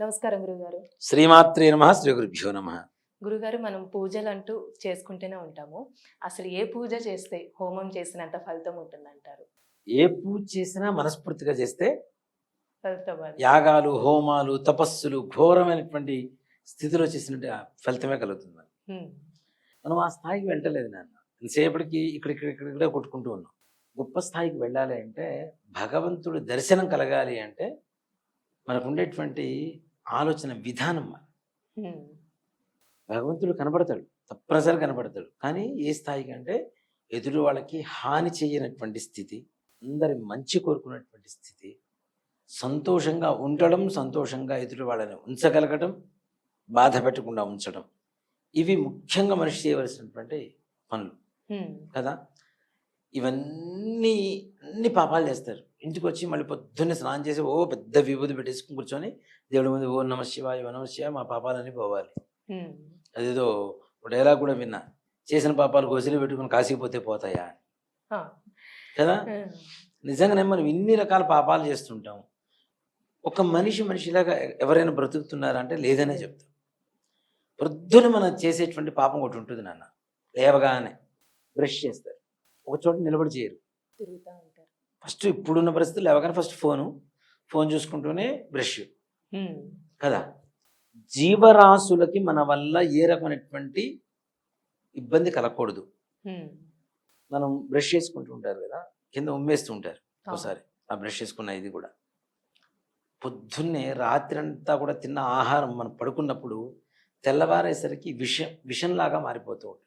నమస్కారం గురుగారు శ్రీమాత్రే నమ శ్రీ గురుభ్యో నమ గురుగారు మనం పూజలు అంటూ చేసుకుంటూనే ఉంటాము అసలు ఏ పూజ చేస్తే హోమం చేసినంత ఫలితం ఉంటుందంటారు ఏ పూజ చేసినా మనస్ఫూర్తిగా చేస్తే ఫలితం అది. యాగాలు హోమాలు తపస్సులు ఘోరమైనటువంటి స్థితిలో చేసినట్టు ఫలితమే కలుగుతుంది మనకి. హ్మ్. మనం ఆ స్థాయికి వెళ్ళలేదు నాన్న ఎంతసేపటికి ఇక్కడ ఇక్కడ ఇక్కడ ఇక్కడే కొట్టుకుంటూ ఉన్నాం గొప్ప స్థాయికి వెళ్ళాలి అంటే భగవంతుడు దర్శనం కలగాలి అంటే మనకు ఉండేటువంటి ఆలోచన విధానం. భగవంతుడు కనబడతాడు తప్పనిసరి కనబడతాడు. కానీ ఏ స్థాయికి అంటే ఎదురు వాళ్ళకి హాని చేయనటువంటి స్థితి అందరి మంచి కోరుకున్నటువంటి స్థితి సంతోషంగా ఉండడం సంతోషంగా ఎదురు వాళ్ళని ఉంచగలగడం బాధ పెట్టకుండా ఉంచడం ఇవి ముఖ్యంగా మనిషి చేయవలసినటువంటి పనులు. కదా? ఇవన్నీ అన్ని పాపాలు చేస్తారు. ఇంటికి వచ్చి మళ్ళీ పొద్దున్నే స్నానం చేసి ఓ పెద్ద విభూతి పెట్టేసుకుని కూర్చొని దేవుడి ముందు ఓ నమ శివాయ నమ శివాయ మా పాపాలన్నీ పోవాలి. అదేదో ఒక డైలాగ్ కూడా విన్నా. చేసిన పాపాలు గోసిలో పెట్టుకుని కాసిపోతే పోతాయా. కదా. నిజంగానే మనం ఇన్ని రకాల పాపాలు చేస్తుంటాం. ఒక మనిషి మనిషిలాగా ఎవరైనా బ్రతుకుతున్నారా అంటే లేదనే చెప్తాం. ప్రొద్దున మనం చేసేటువంటి పాపం ఒకటి ఉంటుంది నాన్న. లేవగానే బ్రష్ చేస్తారు. ఒక చోట నిలబడి చేయరు. ఫస్ట్ ఇప్పుడున్న పరిస్థితులు లేవగానే ఫస్ట్ ఫోను ఫోన్ చూసుకుంటూనే బ్రష్. కదా జీవరాశులకి మన వల్ల ఏ రకమైనటువంటి ఇబ్బంది కలగకూడదు. మనం బ్రష్ చేసుకుంటూ ఉంటారు కదా కింద ఉమ్మేస్తూ ఉంటారు. ఒకసారి ఆ బ్రష్ చేసుకున్న ఇది కూడా పొద్దున్నే రాత్రి అంతా కూడా తిన్న ఆహారం మనం పడుకున్నప్పుడు తెల్లవారేసరికి విషం విషంలాగా మారిపోతూ ఉంటుంది.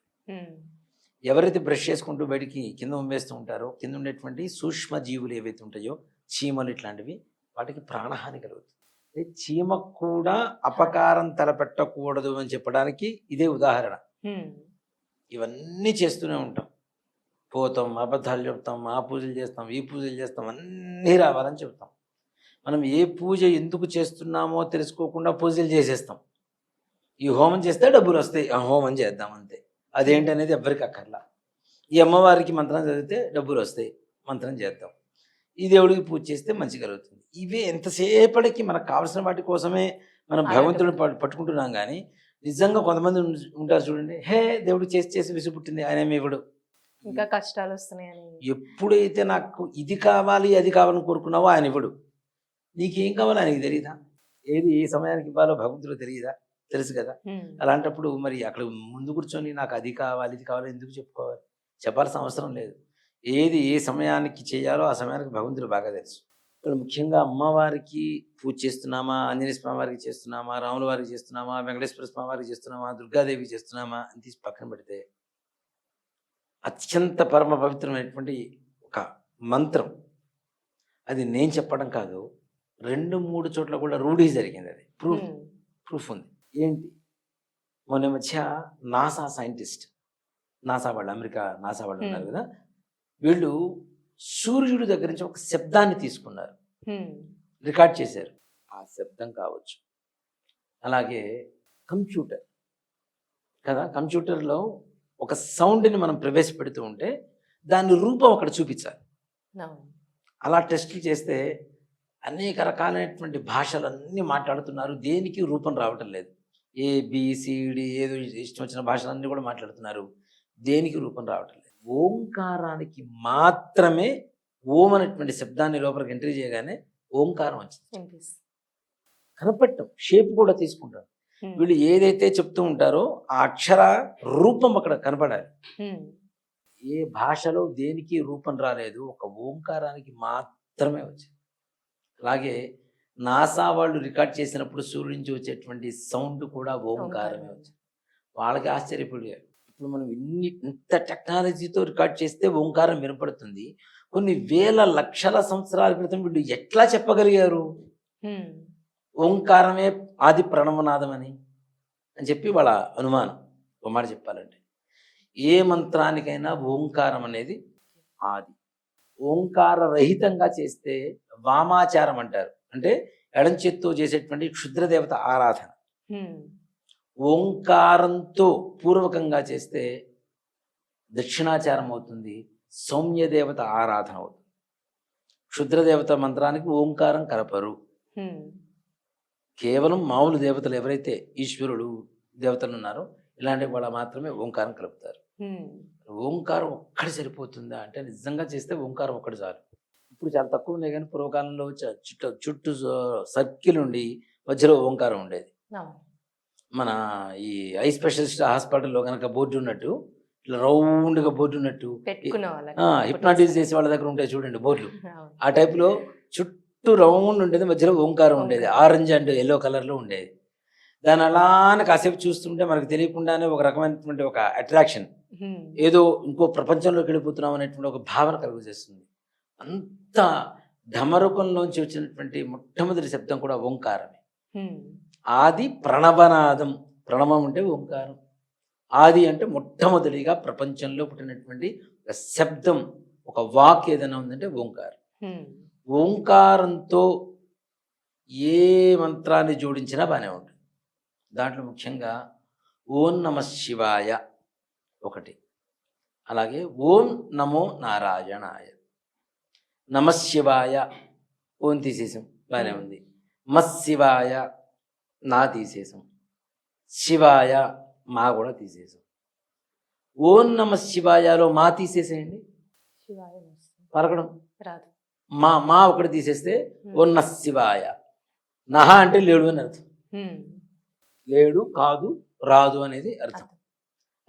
ఎవరైతే బ్రష్ చేసుకుంటూ బయటికి కింద ఉమ్మేస్తూ ఉంటారో కింద ఉండేటువంటి సూక్ష్మ జీవులు ఏవైతే ఉంటాయో చీమలు ఇట్లాంటివి వాటికి ప్రాణహాని కలుగుతుంది. చీమకు కూడా అపకారం తలపెట్టకూడదు అని చెప్పడానికి ఇదే ఉదాహరణ. ఇవన్నీ చేస్తూనే ఉంటాం. పోతాం అబద్ధాలు చెప్తాం ఆ పూజలు చేస్తాం ఈ పూజలు చేస్తాం అన్నీ రావాలని చెప్తాం. మనం ఏ పూజ ఎందుకు చేస్తున్నామో తెలుసుకోకుండా పూజలు చేసేస్తాం. ఈ హోమం చేస్తే డబ్బులు వస్తాయి ఆ హోమం చేద్దాం అంతే. అదేంటి అనేది ఎవ్వరికి అక్కర్లా. ఈ అమ్మవారికి మంత్రం చదివితే డబ్బులు వస్తాయి. మంత్రం చేద్దాం. ఈ దేవుడికి పూజ చేస్తే మంచి కలుగుతుంది. ఇవే ఎంతసేపటికి మనకు కావాల్సిన వాటి కోసమే మనం భగవంతుడిని పట్టు- పట్టుకుంటున్నాం కానీ నిజంగా కొంతమంది ఉంటారు చూడండి హే దేవుడు చేసి చేసి విసుపుట్టింది ఆయన ఏమి ఇవ్వడు. ఇంకా కష్టాలు వస్తున్నాయని. ఎప్పుడైతే నాకు ఇది కావాలి అది కావాలని కోరుకున్నావో ఆయన ఇవ్వడు. నీకేం కావాలో ఆయనకి తెలియదా ఏది ఏ సమయానికి ఇవ్వాలో భగవంతుడు తెలియదా తెలుసు కదా. అలాంటప్పుడు మరి అక్కడ ముందు కూర్చొని నాకు అది కావాలి ఇది కావాలి ఎందుకు చెప్పుకోవాలి? చెప్పాల్సిన అవసరం లేదు. ఏది ఏ సమయానికి చేయాలో ఆ సమయానికి భగవంతుడు బాగా తెలుసు. ఇక్కడ ముఖ్యంగా అమ్మవారికి పూజ చేస్తున్నామా ఆంజనేయ స్వామి వారికి చేస్తున్నామా రాముల వారికి చేస్తున్నామా వెంకటేశ్వర స్వామి వారికి చేస్తున్నామా దుర్గాదేవికి చేస్తున్నామా అని తీసి పక్కన పెడితే అత్యంత పరమ పవిత్రమైనటువంటి ఒక మంత్రం. అది నేను చెప్పడం కాదు రెండు మూడు చోట్ల కూడా రూఢీ జరిగింది అది. ప్రూఫ్. ప్రూఫ్ ఉంది. ఏంటి? మొన్న మధ్య నాసా సైంటిస్ట్ నాసా వాళ్ళు అమెరికా నాసా వాళ్ళు ఉన్నారు. కదా? వీళ్ళు సూర్యుడి దగ్గర నుంచి ఒక శబ్దాన్ని తీసుకున్నారు. రికార్డ్ చేశారు. ఆ శబ్దం కావచ్చు. అలాగే కంప్యూటర్ కదా? కంప్యూటర్లో ఒక సౌండ్ని మనం ప్రవేశపెడుతూ ఉంటే దాని రూపం అక్కడ చూపించాలి. అలా టెస్టులు చేస్తే అనేక రకాలైనటువంటి భాషలు అన్నీ మాట్లాడుతున్నారు. దేనికి రూపం రావటం లేదు. ఏ బిసిడి ఏదో ఇష్టం వచ్చిన భాషలన్నీ కూడా మాట్లాడుతున్నారు దేనికి రూపం రావటం లేదు ఓంకారానికి మాత్రమే ఓం అనేటువంటి శబ్దాన్ని లోపలికి ఎంట్రీ చేయగానే ఓంకారం వచ్చింది. కనపడటం షేప్ కూడా తీసుకుంటారు హ్మ్. వీళ్ళు ఏదైతే చెప్తూ ఉంటారో ఆ అక్షర రూపం అక్కడ కనపడాలి హ్మ్. ఏ భాషలో దేనికి రూపం రాలేదు ఒక ఓంకారానికి మాత్రమే వచ్చింది అలాగే నాసా వాళ్ళు రికార్డ్ చేసినప్పుడు సూర్యుడి నుంచి వచ్చేటువంటి సౌండ్ కూడా ఓంకారమే ఓంకారం. వచ్చింది. వాళ్ళకి ఆశ్చర్యపోయారు ఇప్పుడు మనం ఇన్ని ఇంత టెక్నాలజీతో రికార్డ్ చేస్తే ఓంకారం వినపడుతుంది. కొన్ని వేల లక్షల సంవత్సరాల క్రితం వీళ్ళు ఎట్లా చెప్పగలిగారు. ఓంకారమే ఆది ప్రణవనాదం అని అని చెప్పి వాళ్ళ అనుమానం. ఒక మాట చెప్పాలంటే. ఏ మంత్రానికైనా ఓంకారం అనేది ఆది. ఓంకార రహితంగా చేస్తే వామాచారం అంటారు. అంటే ఎడం చేత్తో చేసేటువంటి క్షుద్రదేవత ఆరాధన. ఓంకారంతో పూర్వకంగా చేస్తే దక్షిణాచారం అవుతుంది సౌమ్యదేవత ఆరాధన అవుతుంది క్షుద్రదేవత మంత్రానికి ఓంకారం కలపరు. కేవలం మామూలు దేవతలు ఎవరైతే ఈశ్వరుడు దేవతలు ఉన్నారో ఇలాంటి వాళ్ళ మాత్రమే ఓంకారం కలుపుతారు. ఓంకారం ఒక్కటి సరిపోతుందా అంటే నిజంగా చేస్తే ఓంకారం ఒక్కటి చాలు ఇప్పుడు చాలా తక్కువ ఉన్నాయి కానీ పూర్వకాలంలో చుట్టూ చుట్టూ సర్కిల్ ఉండి మధ్యలో ఓంకారం ఉండేది. మన ఈ ఐ స్పెషలిస్ట్ హాస్పిటల్లో కనుక బోర్డు ఉన్నట్టు ఇట్లా రౌండ్గా బోర్డు ఉన్నట్టు హిప్నాటిజ్ చేసే వాళ్ళ దగ్గర ఉంటాయి చూడండి బోర్డులు. ఆ టైప్లో చుట్టూ రౌండ్ ఉండేది మధ్యలో ఓంకారం ఉండేది ఆరెంజ్ అండ్ ఎల్లో కలర్లో ఉండేది. దాని అలానే కాసేపు చూస్తుంటే మనకు తెలియకుండానే ఒక రకమైనటువంటి ఒక అట్రాక్షన్. ఏదో ఇంకో ప్రపంచంలోకి వెళ్ళిపోతున్నాం అనేటువంటి ఒక భావన కలుగజేస్తుంది. అంత ఢమరుకంలోంచి వచ్చినటువంటి మొట్టమొదటి శబ్దం కూడా ఓంకారమే. ఆది ప్రణవనాదం. ప్రణవం అంటే ఓంకారం. ఆది అంటే మొట్టమొదటిగా ప్రపంచంలో పుట్టినటువంటి ఒక శబ్దం. ఒక వాక్ ఏదైనా ఉందంటే ఓంకారం. ఓంకారంతో ఏ మంత్రాన్ని జోడించినా బాగానే ఉంటుంది. దాంట్లో ముఖ్యంగా ఓం నమ శివాయ ఒకటి. అలాగే ఓం నమో నారాయణాయ. నమ శివాయ. ఓం తీసేసాం. బాగానే ఉంది. మశివాయ నా తీసేసాం. శివాయ మా కూడా తీసేసాం. ఓం నమ శివాయలో మా తీసేసేయండి. పలకడం రాదు. మా మా ఒకటి తీసేస్తే. ఓ శివాయ. నహ అంటే లేడు అని అర్థం. లేడు కాదు రాదు అనేది అర్థం.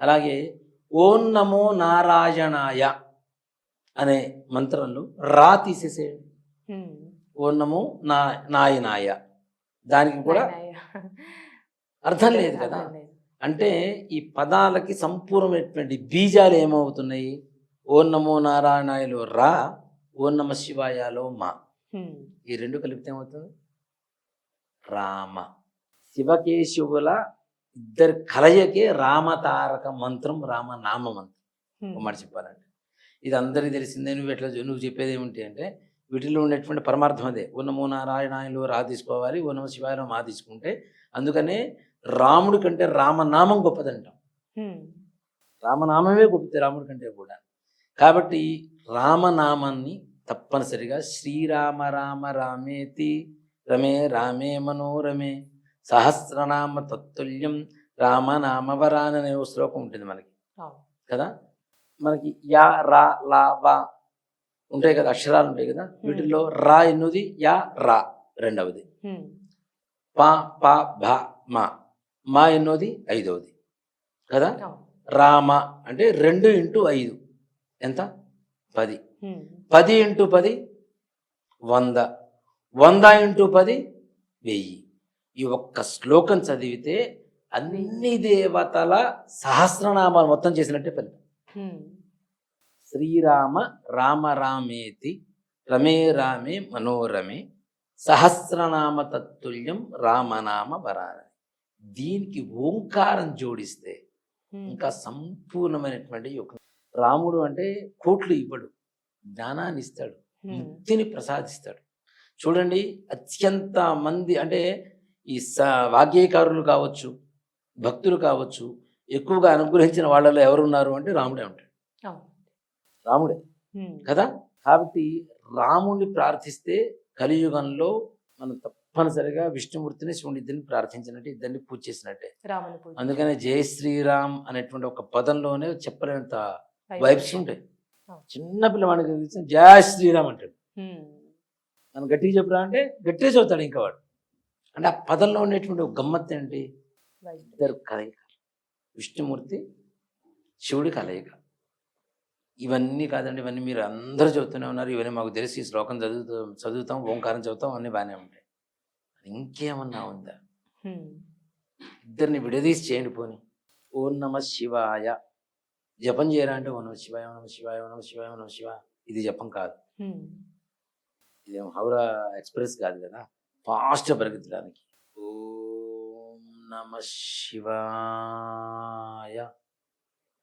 అలాగే ఓం నమో నారాయణాయ. అనే మంత్రంలో రా తీసేసేయండి. హ్మ్. ఓం నమో నా నాయనాయ దానికి కూడా. అర్థం లేదు కదా. అంటే ఈ పదాలకి సంపూర్ణమైనటువంటి బీజాలు ఏమవుతున్నాయి? ఓం నమో నారాయణాయలో రా ఓం నమ శివాయలో మా. ఈ రెండు కలిపితే ఏమవుతుంది? రామ. శివకేశవుల ఇద్దరు కలయికే రామతారక మంత్రం రామనామ మంత్రం. మాట చెప్పాలంటే. ఇది అందరికీ తెలిసిందే. నువ్వు ఎట్లా నువ్వు చెప్పేది ఏమిటి అంటే వీటిలో ఉండేటువంటి పరమార్థం అదే. ఓ నమో నారాయణాయలు రా తీసుకోవాలి ఓ నమ శివాయలో మా తీసుకుంటే అందుకనే రాముడి కంటే రామనామం గొప్పదంటాం. రామనామమే గొప్పది రాముడి కంటే కూడా. కాబట్టి రామనామాన్ని తప్పనిసరిగా శ్రీరామ రామ రామేతి రమే రామే మనోరమే సహస్రనామ తత్తుల్యం రామనామ వరాన్ అనే శ్లోకం ఉంటుంది మనకి. కదా? మనకి యా రా లా వా ఉంటాయి కదా అక్షరాలు ఉంటాయి కదా వీటిల్లో రా ఎన్నోది యా రా రెండవది. పా పా భా మా. మా ఎన్నోది ఐదవది. కదా. రామ అంటే రెండు ఇంటూ ఐదు. ఎంత? పది. పది ఇంటూ పది వంద. వంద ఇంటూ పది వెయ్యి. ఈ ఒక్క శ్లోకం చదివితే అన్ని దేవతల సహస్రనామాలు మొత్తం చేసినట్టే ఫలితం. హ్మ్. శ్రీరామ రామ రామేతి రమే రామే మనోరమే సహస్రనామ తత్తుల్యం రామనామ వరాన దీనికి ఓంకారం జోడిస్తే. ఇంకా సంపూర్ణమైనటువంటి యోగం రాముడు అంటే కోట్లు ఇవ్వడు జ్ఞానాన్ని ఇస్తాడు. ముక్తిని ప్రసాదిస్తాడు చూడండి అత్యంత మంది అంటే ఈ స వాగ్గేయకారులు కావచ్చు భక్తులు కావచ్చు ఎక్కువగా అనుగ్రహించిన వాళ్ళలో ఎవరున్నారు అంటే రాముడే ఉంటాడు. రాముడే. కదా? కాబట్టి రాముడిని ప్రార్థిస్తే కలియుగంలో మనం తప్పనిసరిగా విష్ణుమూర్తిని శివుని ఇద్దరిని ప్రార్థించినట్టు ఇద్దరిని పూజ చేసినట్టే. అందుకనే జై శ్రీరామ్ అనేటువంటి ఒక పదంలోనే చెప్పలేనంత వైబ్స్ ఉంటాయి. చిన్న పిల్లవాడికి తెలిసిన జై శ్రీరామ్ అంటాడు. మనం గట్టిగా చెప్పరా అంటే గట్టిగా చదువుతాడు ఇంకా వాడు అంటే ఆ పదంలో ఉండేటువంటి ఒక గమ్మత్తు ఏంటి. ఇద్దరు కలయిక విష్ణుమూర్తి శివుడి కలయిక. ఇవన్నీ కాదండి ఇవన్నీ మీరు అందరూ చదువుతూనే ఉన్నారు ఇవన్నీ మాకు తెలిసి ఈ శ్లోకం చదువుతూ చదువుతాం ఓంకారం చదువుతాం అన్నీ బాగానే ఉంటాయి. ఇంకేమన్నా ఉందా. ఇద్దరిని విడదీసి చేయండి పోని. ఓం నమ శివాయ. జపం చేయరా అంటే ఓ నమ శివాయ నమ శివాయ నమ శివాయ నమ శివాయ. ఇది జపం కాదు. ఇదేం హౌరా ఎక్స్ప్రెస్ కాదు కదా. ఫాస్ట్ పరిగెత్తడానికి. ఓం నమ శివాయ.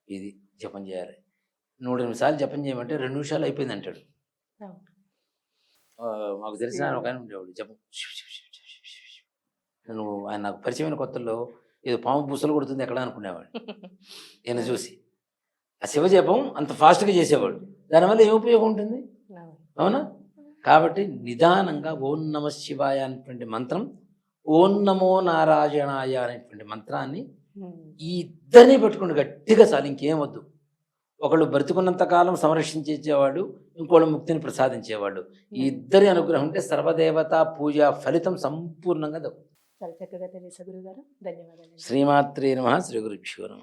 ఇది జపం చేయాలి. నూట నిమిషాలు జపం చేయమంటే రెండు నిమిషాలు అయిపోయింది అంటాడు. మాకు తెలిసిన ఒక ఆయన ఉండేవాడు. జపం. నేను ఆయన నాకు పరిచయమైన కొత్తల్లో ఏదో పాము పూసలు కొడుతుంది ఎక్కడ అనుకునేవాడు. ఈయన చూసి. ఆ శివ జపం అంత ఫాస్ట్గా చేసేవాడు. దానివల్ల ఏం ఉపయోగం ఉంటుంది? అవును. అవునా? కాబట్టి నిదానంగా ఓం నమ శివాయ అనేటువంటి మంత్రం ఓం నమో నారాయణాయ అనేటువంటి మంత్రాన్ని ఈ ఇద్దరిని పెట్టుకుని గట్టిగా చాలు ఇంకేం వద్దు. ఒకళ్ళు బ్రతుకున్నంత కాలం సంరక్షించేవాడు ఇంకోళ్ళు ముక్తిని ప్రసాదించేవాడు. ఈ ఇద్దరి అనుగ్రహం ఉంటే సర్వదేవత పూజ ఫలితం సంపూర్ణంగా దక్కుతుంది. చాలా చక్కగా తెలియసే గురుగారు ధన్యవాదాలు. శ్రీమాత్రే నమ శ్రీ గురుభ్యో నమ.